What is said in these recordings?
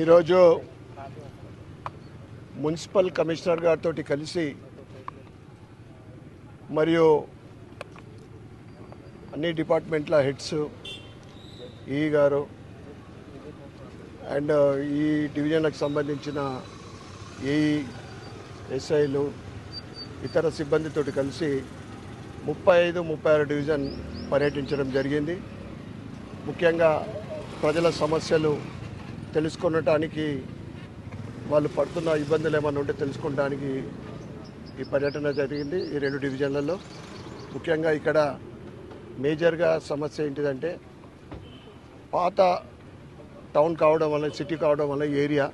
ఈరోజు municipal commissioner గారితో కలిసి మరియు అన్ని డిపార్ట్మెంట్ల హెడ్స్ ఈ గారు అండ్ ఈ డివిజన్లకు సంబంధించిన ఏఈ ఎస్ఐలు ఇతర సిబ్బందితో కలిసి ముప్పై ఐదు ముప్పై ఆరు డివిజన్ పర్యటించడం జరిగింది. ముఖ్యంగా ప్రజల సమస్యలు తెలుసుకొనటానికి వాళ్ళు పడుతున్న ఇబ్బందులు ఏమైనా ఉంటే తెలుసుకోవడానికి ఈ పర్యటన జరిగింది ఈ రెండు డివిజన్లలో. ముఖ్యంగా ఇక్కడ మేజర్గా సమస్య ఏంటిదంటే పాత టౌన్ కావడం వల్ల సిటీ కావడం వల్ల ఏరియా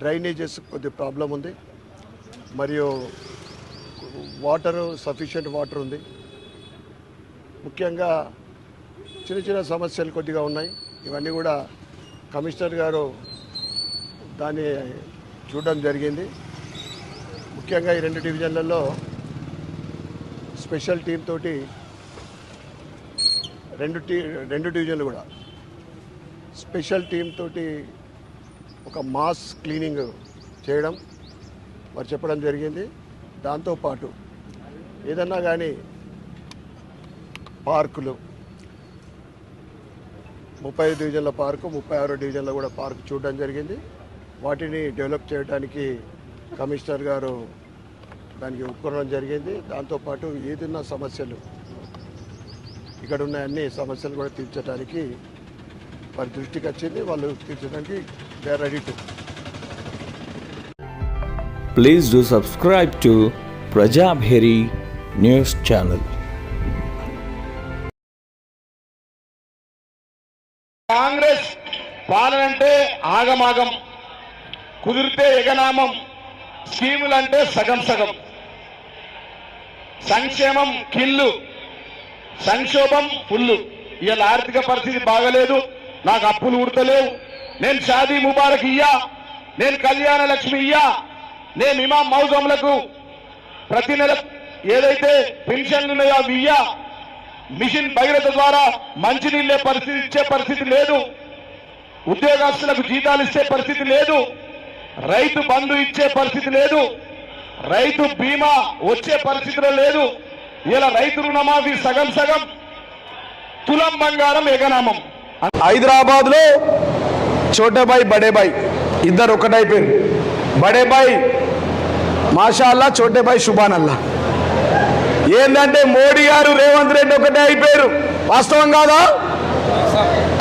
డ్రైనేజెస్ కొద్ది ప్రాబ్లం ఉంది. మరియు వాటర్ సఫిషియెంట్ వాటర్ ఉంది. ముఖ్యంగా చిన్న చిన్న సమస్యలు కొద్దిగా ఉన్నాయి. ఇవన్నీ కూడా కమిషనర్ గారు దాన్ని చూడడం జరిగింది. ముఖ్యంగా ఈ రెండు డివిజన్లలో స్పెషల్ టీం తోటి రెండు టీ రెండు డివిజన్లు కూడా. స్పెషల్ టీం తోటి ఒక మాస్ క్లీనింగ్ చేయడం మరి చెప్పడం జరిగింది. దాంతోపాటు ఏదన్నా కానీ పార్కులు ముప్పై ఐదు డివిజన్ల పార్కు ముప్పై ఆరు డివిజన్ల కూడా పార్కు చూడడం జరిగింది. వాటిని డెవలప్ చేయడానికి కమిషనర్ గారు దానికి ఒప్పుకోవడం జరిగింది. దాంతోపాటు ఏదున్న సమస్యలు ఇక్కడ ఉన్న అన్ని సమస్యలు కూడా తీర్చడానికి వారి దృష్టికి వచ్చింది. వాళ్ళు తీర్చడానికి they are ready to. Please do subscribe to Prajabheri news channel. ఆగమాగం కుదిరితే ఎగనామం స్కీములంటే సగం సగం. సంక్షేమం కిల్లు సంక్షోభం ఫుల్లు ఇవాళ ఆర్థిక పరిస్థితి బాగలేదు నాకు అప్పులు ఉడతలేవు. నేను షాదీ ముబారక్ ఇయ్యా నేను కళ్యాణ లక్ష్మి ఇయ్యా నేను ఇమాం మౌజంలకు ప్రతి నెల ఏదైతే పెన్షన్లు ఉన్నాయో అవి ఇయ్యా. మిషన్ బహిరత ద్వారా మంచినీళ్ళే పరిస్థితి ఇచ్చే పరిస్థితి లేదు. ఉద్యోగస్తులకు జీతాలు ఇచ్చే పరిస్థితి లేదు. రైతు బంధు ఇచ్చే పరిస్థితి లేదు. రైతు బీమా వచ్చే పరిస్థితిలో లేదు. ఇలా రైతు రుణమాఫీ సగం సగం. తులం బంగారం ఎగనామం. హైదరాబాద్లో చోటబాయ్ బడేబాయ్ ఇద్దరు ఒకటైపోయారు బడేబాయ్ మాషాల్లా చోటేబాయ్ శుభానల్లా ఏంటంటే మోడీ గారు రేవంత్ రెడ్డి ఒకటే అయిపోయారు. వాస్తవం కాదా?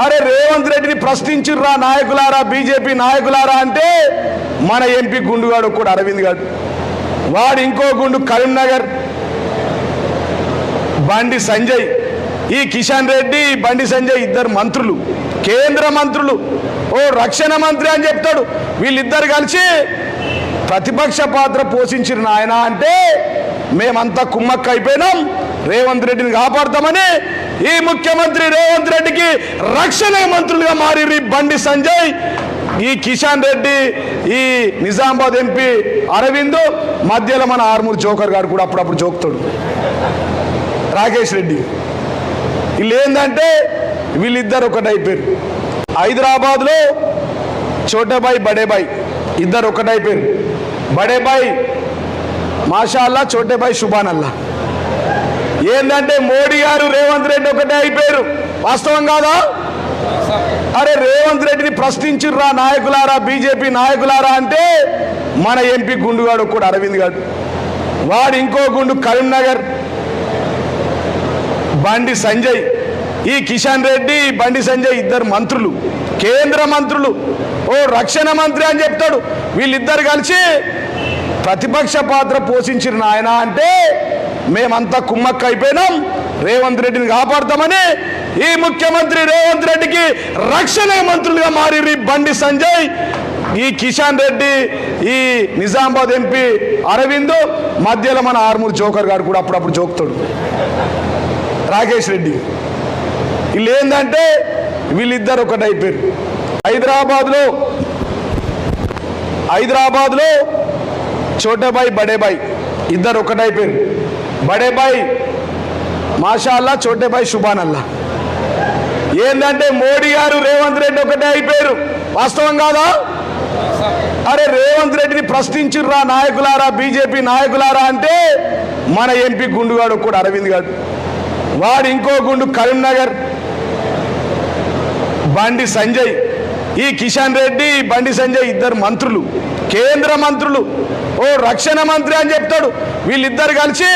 అరే రేవంత్ రెడ్డిని ప్రశ్నించుర్రా నాయకులారా బీజేపీ నాయకులారా అంటే మన ఎంపీ గుండుగాడు కూడా అరవింద్ గారు వాడు ఇంకో గుండు కరీంనగర్ బండి సంజయ్. ఈ కిషన్ రెడ్డి బండి సంజయ్ ఇద్దరు మంత్రులు కేంద్ర మంత్రులు. ఓ రక్షణ మంత్రి అని చెప్తాడు. వీళ్ళిద్దరు కలిసి ప్రతిపక్ష పాత్ర పోషించిన నాయన అంటే మేమంతా కుమ్మక్క అయిపోయినాం. రేవంత్ రెడ్డిని కాపాడతామని ఈ ముఖ్యమంత్రి రేవంత్ రెడ్డికి రక్షణ మంత్రులుగా మారి బండి సంజయ్ ఈ కిషన్ రెడ్డి ఈ నిజామాబాద్ ఎంపీ అరవింద్ మధ్యలో మన ఆర్మూర్ జోకర్ గారు కూడా అప్పుడప్పుడు జోకుతాడు. రాకేష్ రెడ్డి. వీళ్ళు ఏంటంటే వీళ్ళిద్దరు ఒకటైపోయారు హైదరాబాద్లో చోటబాయ్ బడేబాయ్ ఇద్దరు ఒకటైపోయారు బడేబాయ్ మాషాల్లా చోటేబాయ్ శుభానల్లా ఏంటంటే మోడీ గారు రేవంత్ రెడ్డి ఒకటే అయిపోయారు. వాస్తవం కాదా? అరే రేవంత్ రెడ్డిని ప్రశ్నించుర్రా నాయకులారా బీజేపీ నాయకులారా అంటే మన ఎంపీ గుండుగాడు ఒక్కడు అరవింద్ గారు వాడు ఇంకో గుండు కరీంనగర్ బండి సంజయ్. ఈ కిషన్ రెడ్డి బండి సంజయ్ ఇద్దరు మంత్రులు. కేంద్ర మంత్రులు. ఓ రక్షణ మంత్రి అని చెప్తాడు. వీళ్ళిద్దరు కలిసి ప్రతిపక్ష పాత్ర పోషించిన నాయన అంటే మేమంతా కుమ్మక్క అయిపోయినాం రేవంత్ రెడ్డిని కాపాడతామని ఈ ముఖ్యమంత్రి రేవంత్ రెడ్డికి రక్షణ మంత్రులుగా మారి బండి సంజయ్ ఈ కిషన్ రెడ్డి ఈ నిజామాబాద్ ఎంపీ అరవింద్ మధ్యలో మన ఆర్మూర్ జోకర్ గారు కూడా అప్పుడప్పుడు జోకుతాడు. రాకేష్ రెడ్డి. వీళ్ళు ఏంటంటే వీళ్ళిద్దరు ఒకటైపోయారు హైదరాబాద్లో హైదరాబాద్లో చోటబాయ్ బడేబాయ్. ఇద్దరు ఒకటైపోయారు బడేబాయ్ మాషాల్లా చోటేబాయ్ శుభానల్లా ఏంటంటే మోడీ గారు రేవంత్ రెడ్డి ఒకటే అయిపోయారు వాస్తవం కాదా? అరే రేవంత్ రెడ్డిని ప్రశ్నించుర్రా నాయకులారా బీజేపీ నాయకులారా అంటే మన ఎంపీ గుండుగాడు ఒక్కడు అరవింద్ గారు వాడు ఇంకో గుండు కరీంనగర్. బండి సంజయ్. ఈ కిషన్ రెడ్డి బండి సంజయ్ ఇద్దరు మంత్రులు. కేంద్ర మంత్రులు ఓ రక్షణ మంత్రి అని చెప్తాడు. వీళ్ళిద్దరు కలిసి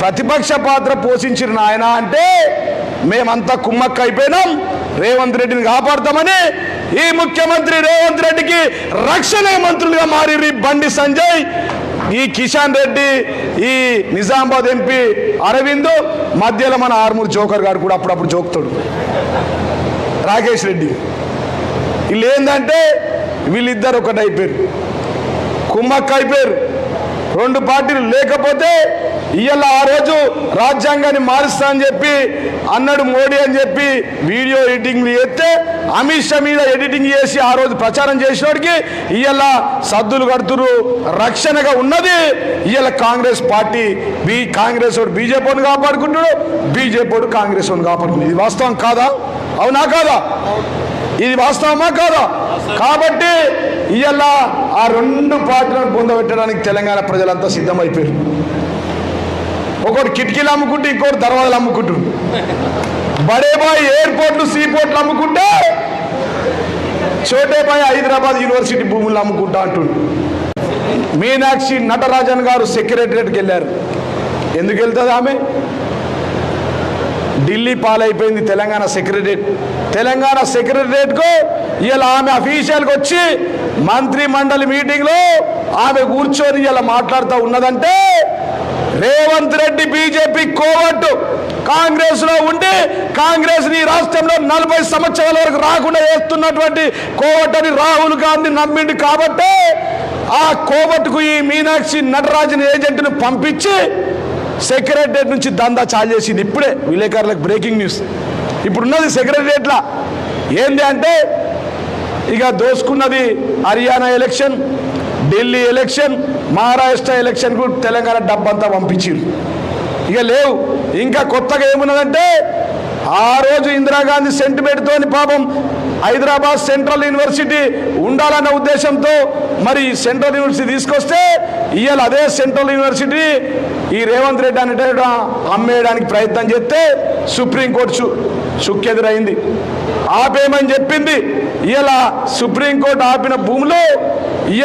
ప్రతిపక్ష పాత్ర పోషించిన నాయన అంటే మేమంతా కుమ్మక్క అయిపోయినాం. రేవంత్ రెడ్డిని కాపాడతామని ఈ ముఖ్యమంత్రి రేవంత్ రెడ్డికి రక్షణ మంత్రులుగా మారి బండి సంజయ్ ఈ కిషన్ రెడ్డి ఈ నిజామాబాద్ ఎంపీ అరవింద్ మధ్యలో మన ఆర్మూర్ జోకర్ గారు కూడా అప్పుడప్పుడు జోకుతాడు. రాకేష్ రెడ్డి. వీళ్ళు ఏంటంటే వీళ్ళిద్దరు ఒకటి అయిపోయారు కుమ్మక్క అయిపోయారు. రెండు పార్టీలు లేకపోతే ఇవాళ ఆ రోజు రాజ్యాంగాన్ని మారుస్తా అని చెప్పి అన్నాడు మోడీ అని చెప్పి వీడియో ఎడిటింగ్ చేస్తే అమిత్ షా మీద ఎడిటింగ్ చేసి ఆ రోజు ప్రచారం చేసినోడికి ఇవాళ సద్దులు కడుతురు రక్షణగా ఉన్నది ఇవాళ కాంగ్రెస్ పార్టీ. బీ కాంగ్రెస్ వాడు బీజేపీని కాపాడుకుంటాడు బీజేపీ కాంగ్రెస్ వాడిని కాపాడుకుంటాడు ఇది వాస్తవం కాదా? అవునా కాదా? ఇది వాస్తవమా కాదా? కాబట్టి ఇవాళ ఆ రెండు పార్టీలను పొందబెట్టడానికి తెలంగాణ ప్రజలంతా సిద్ధమైపోయారు. ఒకటి కిటికీలు అమ్ముకుంటే ఇంకోటి దర్వాజలు అమ్ముకుంటారు బడేబాయ్ ఎయిర్పోర్ట్లు సీపోర్ట్లు అమ్ముకుంటే చోటేబాయ్ హైదరాబాద్ యూనివర్సిటీ భూములు అమ్ముకుంటా అంటుండు. మీనాక్షి నటరాజన్ గారు సెక్రటరియట్కి వెళ్ళారు. ఎందుకు వెళ్తుంది ఆమె? ఢిల్లీ పాలైపోయింది తెలంగాణ సెక్రటరేట్ తెలంగాణ సెక్రటరేట్కు ఇలా ఆమె అఫీషియల్కి వచ్చి మంత్రి మండలి మీటింగ్లో ఆమె కూర్చొని ఇలా మాట్లాడుతూ ఉన్నదంటే రేవంత్ రెడ్డి బీజేపీ కోవట్టు. కాంగ్రెస్లో ఉండి కాంగ్రెస్ని రాష్ట్రంలో నలభై సంవత్సరాల వరకు రాకుండా చేస్తున్నటువంటి కోవట్టని రాహుల్ గాంధీ నమ్మిండు కాబట్టి ఆ కోవట్టుకు ఈ మీనాక్షి నటరాజన్ ఏజెంట్ను పంపించి సెక్రటరియట్ నుంచి దందా చాలు చేసింది. ఇప్పుడే విలేకరులకు బ్రేకింగ్ న్యూస్. ఇప్పుడున్నది సెక్రటరియట్లా ఏంది అంటే ఇక దోసుకున్నది హర్యానా ఎలక్షన్ ఢిల్లీ ఎలక్షన్ మహారాష్ట్ర ఎలక్షన్కు తెలంగాణ డబ్బంతా పంపించారు ఇక లేవు. ఇంకా కొత్తగా ఏమున్నదంటే ఆ రోజు ఇందిరాగాంధీ సెంటిమెంట్తో పాపం హైదరాబాద్ సెంట్రల్ యూనివర్సిటీ ఉండాలన్న ఉద్దేశంతో మరి సెంట్రల్ యూనివర్సిటీ తీసుకొస్తే ఇవాళ అదే సెంట్రల్ యూనివర్సిటీ ఈ రేవంత్ రెడ్డి అనేట అమ్మేయడానికి ప్రయత్నం చేస్తే సుప్రీంకోర్టు చు చుక్కెదురైంది. ఆపేయమని చెప్పింది. ఇలా సుప్రీంకోర్టు ఆపిన భూములు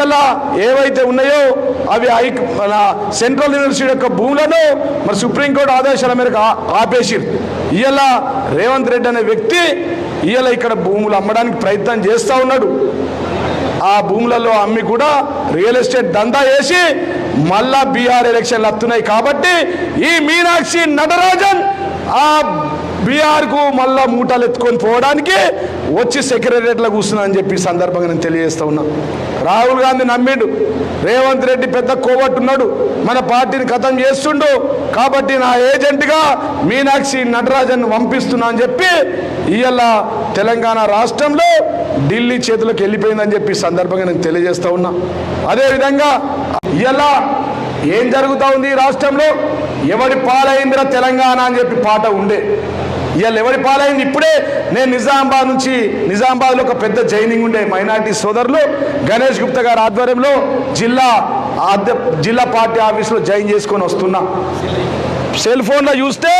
ఇలా ఏవైతే ఉన్నాయో అవి హై మన సెంట్రల్ యూనివర్సిటీ యొక్క భూములను మరి సుప్రీంకోర్టు ఆదేశాల మేరకు ఆపేసిరు ఇలా రేవంత్ రెడ్డి అనే వ్యక్తి ఇలా ఇక్కడ భూములు అమ్మడానికి ప్రయత్నం చేస్తూ ఉన్నాడు. ఆ భూములలో అమ్మి కూడా రియల్ ఎస్టేట్ దందా వేసి మళ్ళా బీఆర్ ఎలక్షన్లు వస్తున్నాయి కాబట్టి ఈ మీనాక్షి నటరాజన్ ఆ బీఆర్కు మళ్ళా మూటలు ఎత్తుకొని పోవడానికి వచ్చి సెక్రటరియట్లో కూర్చున్నా అని చెప్పి సందర్భంగా నేను తెలియజేస్తా ఉన్నా. రాహుల్ గాంధీ నమ్మిండు. రేవంత్ రెడ్డి పెద్ద కోవట్టున్నాడు. మన పార్టీని ఖతం చేస్తుండు. కాబట్టి నా ఏజెంట్గా మీనాక్షి నటరాజన్ పంపిస్తున్నా అని చెప్పి ఇవాళ తెలంగాణ రాష్ట్రంలో ఢిల్లీ చేతులకు వెళ్ళిపోయిందని చెప్పి సందర్భంగా నేను తెలియజేస్తా ఉన్నా. అదేవిధంగా ఇలా ఏం జరుగుతూ ఉంది ఈ రాష్ట్రంలో? ఎవడి పాలైందిరా తెలంగాణ అని చెప్పి పాట ఉండే. ఇవాళ ఎవరి పాలైంది? ఇప్పుడే నేను నిజామాబాద్ నుంచి నిజామాబాద్లో ఒక పెద్ద జైనింగ్ ఉండే మైనార్టీ సోదరులు గణేష్ గుప్తా గారి ఆధ్వర్యంలో జిల్లా అధ్య- జిల్లా పార్టీ ఆఫీస్లో జాయిన్ చేసుకొని వస్తున్నా. సెల్ ఫోన్లో చూస్తే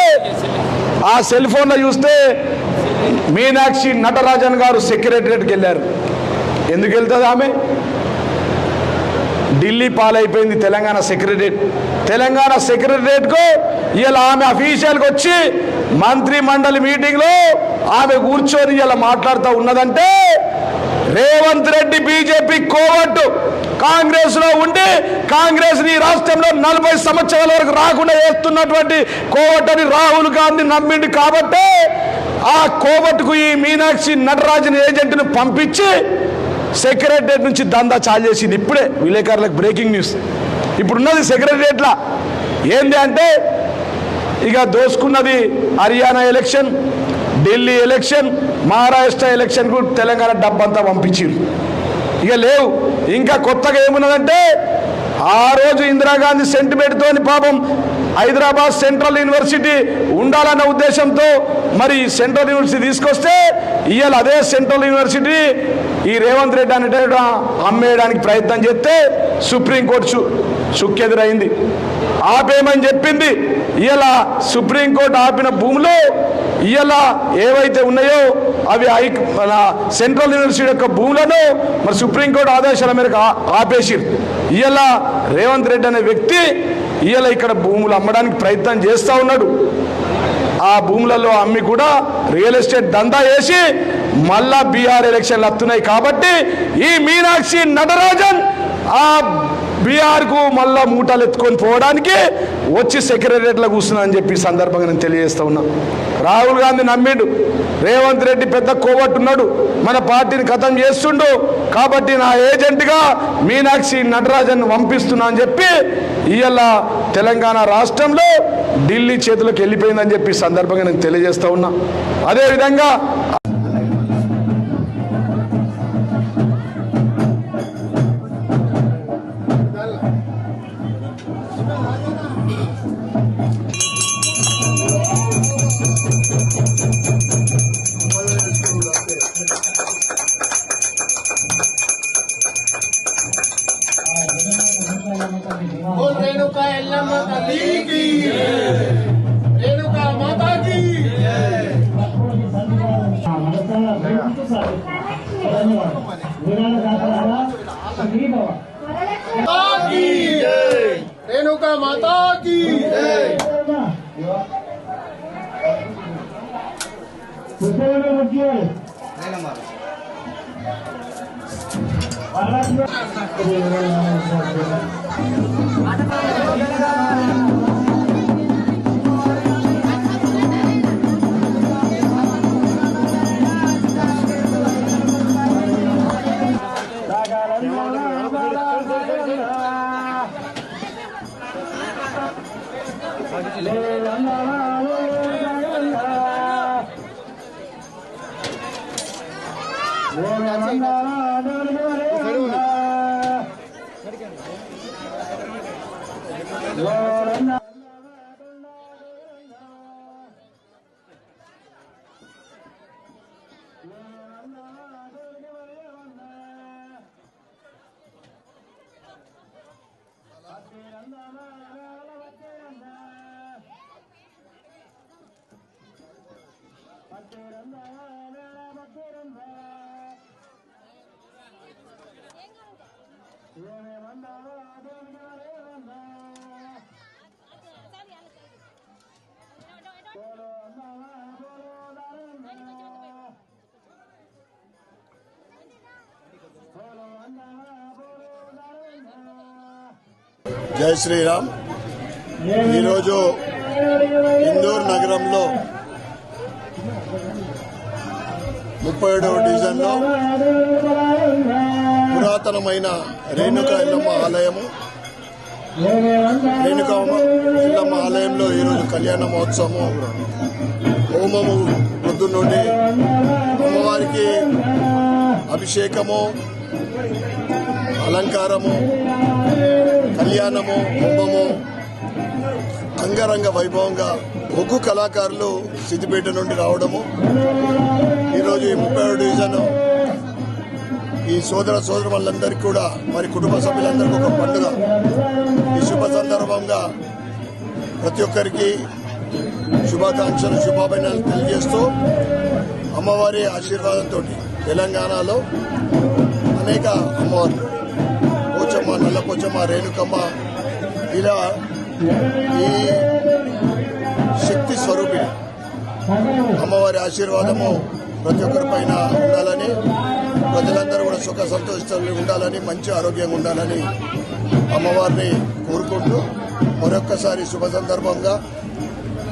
ఆ సెల్ ఫోన్లో చూస్తే మీనాక్షి నటరాజన్ గారు సెక్రటరియట్కి వెళ్ళారు. ఎందుకు వెళ్తుంది ఆమె? ఢిల్లీ పాలైపోయింది తెలంగాణ సెక్రటరియట్ తెలంగాణ సెక్రటరియట్కు ఇలా ఆమె అఫీషియల్కి వచ్చి మంత్రి మండలి మీటింగ్లో ఆమె కూర్చొని ఇలా మాట్లాడుతూ ఉన్నదంటే రేవంత్ రెడ్డి బీజేపీ కోవట్టు. కాంగ్రెస్లో ఉండి కాంగ్రెస్ ఈ రాష్ట్రంలో నలభై సంవత్సరాల వరకు రాకుండా చేస్తున్నటువంటి కోవట్టని రాహుల్ గాంధీ నమ్మిండు కాబట్టి ఆ కోవట్టుకు ఈ మీనాక్షి నటరాజన్ ఏజెంట్ను పంపించి సెక్రటరియట్ నుంచి దందా చాలు చేసింది. ఇప్పుడే విలేకరులకు బ్రేకింగ్ న్యూస్. ఇప్పుడున్నది సెక్రటరియట్లా ఏంది అంటే ఇక దోసుకున్నది హర్యానా ఎలక్షన్ ఢిల్లీ ఎలక్షన్ మహారాష్ట్ర ఎలక్షన్కు తెలంగాణ డబ్బంతా పంపించారు ఇక లేవు. ఇంకా కొత్తగా ఏమున్నదంటే ఆ రోజు ఇందిరాగాంధీ సెంటిమెంట్తో పాపం హైదరాబాద్ సెంట్రల్ యూనివర్సిటీ ఉండాలన్న ఉద్దేశంతో మరి సెంట్రల్ యూనివర్సిటీ తీసుకొస్తే ఇవాళ అదే సెంట్రల్ యూనివర్సిటీ ఈ రేవంత్ రెడ్డి అనేట అమ్మేయడానికి ప్రయత్నం చేస్తే సుప్రీంకోర్టు చు చుక్కెదురైంది ఆపేయమని చెప్పింది. ఇలా సుప్రీంకోర్టు ఆపిన భూమిలో ఇలా ఏవైతే ఉన్నాయో అవి ఐ మన సెంట్రల్ యూనివర్సిటీ యొక్క భూములను మరి సుప్రీంకోర్టు ఆదేశాల మేరకు ఆ- ఆపేసిరు. ఇలా రేవంత్ రెడ్డి అనే వ్యక్తి ఇలా ఇక్కడ భూములు అమ్మడానికి ప్రయత్నం చేస్తూ ఉన్నాడు. ఆ భూములలో అమ్మి కూడా రియల్ ఎస్టేట్ దందా వేసి మళ్ళా బీఆర్ ఎలక్షన్లు వస్తున్నాయి కాబట్టి ఈ మీనాక్షి నటరాజన్ ఆ బీఆర్కు మళ్ళా మూటలు ఎత్తుకొని పోవడానికి వచ్చి సెక్రటరియట్లో కూర్చున్నా అని చెప్పి సందర్భంగా నేను తెలియజేస్తా ఉన్నా. రాహుల్ గాంధీ నమ్మిడు. రేవంత్ రెడ్డి పెద్ద కోవట్టున్నాడు. మన పార్టీని ఖతం చేస్తుండు. కాబట్టి నా ఏజెంట్గా మీనాక్షి నటరాజన్ పంపిస్తున్నా అని చెప్పి ఇవాళ తెలంగాణ రాష్ట్రంలో ఢిల్లీ చేతులకు వెళ్ళిపోయిందని చెప్పి సందర్భంగా నేను తెలియజేస్తా ఉన్నా. అదేవిధంగా रेणुका एल्ला माता की। रेणुका माता की। रेणुका माता की। Thank you. அடபாரா பத்திரம் பத்திரம் இவனை வந்தாலோ தேவனாலே జై శ్రీరామ్. ఈరోజు ఇందూర్ నగరంలో ముప్పై ఏడవ డివిజన్లో పురాతనమైన రేణుక ఇల్లమ్మ ఆలయము. రేణుక ఇల్లమ్మ ఆలయంలో ఈరోజు కళ్యాణ మహోత్సవము. హోమము పొద్దున్నుండి అమ్మవారికి అభిషేకము అలంకారము కళ్యాణము కుంభము అంగరంగ వైభవంగా ఒగ్గు కళాకారులు సిద్దిపేట నుండి రావడము. ఈరోజు ఈ ముప్పై ఏడు డివిజన్ ఈ సోదర సోదరు వాళ్ళందరికీ కూడా మరి కుటుంబ సభ్యులందరికీ ఒక పండుగ. ఈ శుభ సందర్భంగా ప్రతి ఒక్కరికి శుభాకాంక్షలు శుభాభినందనలు తెలియజేస్తూ అమ్మవారి ఆశీర్వాదంతో తెలంగాణలో అనేక అమ్మవార్లు మా నల్ల పోచమ్మ రేణుకమ్మ ఇలా ఈ శక్తి స్వరూపిణి అమ్మవారి ఆశీర్వాదము ప్రతి ఒక్కరి పైన ఉండాలని ప్రజలందరూ కూడా సుఖ సంతోషాలు ఉండాలని మంచి ఆరోగ్యంగా ఉండాలని అమ్మవారిని కోరుకుంటూ మరొక్కసారి శుభ సందర్భంగా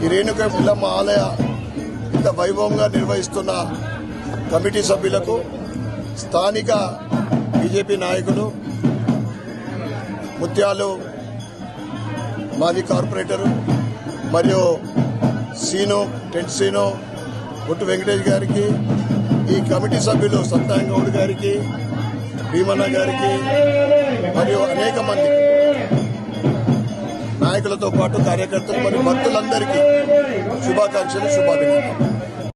ఈ రేణుక పిల్లమ్మ ఆలయ ఇంత వైభవంగా నిర్వహిస్తున్న కమిటీ సభ్యులకు స్థానిక బీజేపీ నాయకులు ముత్యాలు మాజీ కార్పొరేటరు మరియు సీను టెంట్ సీను బొట్టు వెంకటేష్ గారికి ఈ కమిటీ సభ్యులు సత్తాయం గారికి భీమన్న గారికి మరియు అనేక మంది నాయకులతో పాటు కార్యకర్తలు మరియు భక్తులందరికీ శుభాకాంక్షలు శుభాభినందనలు.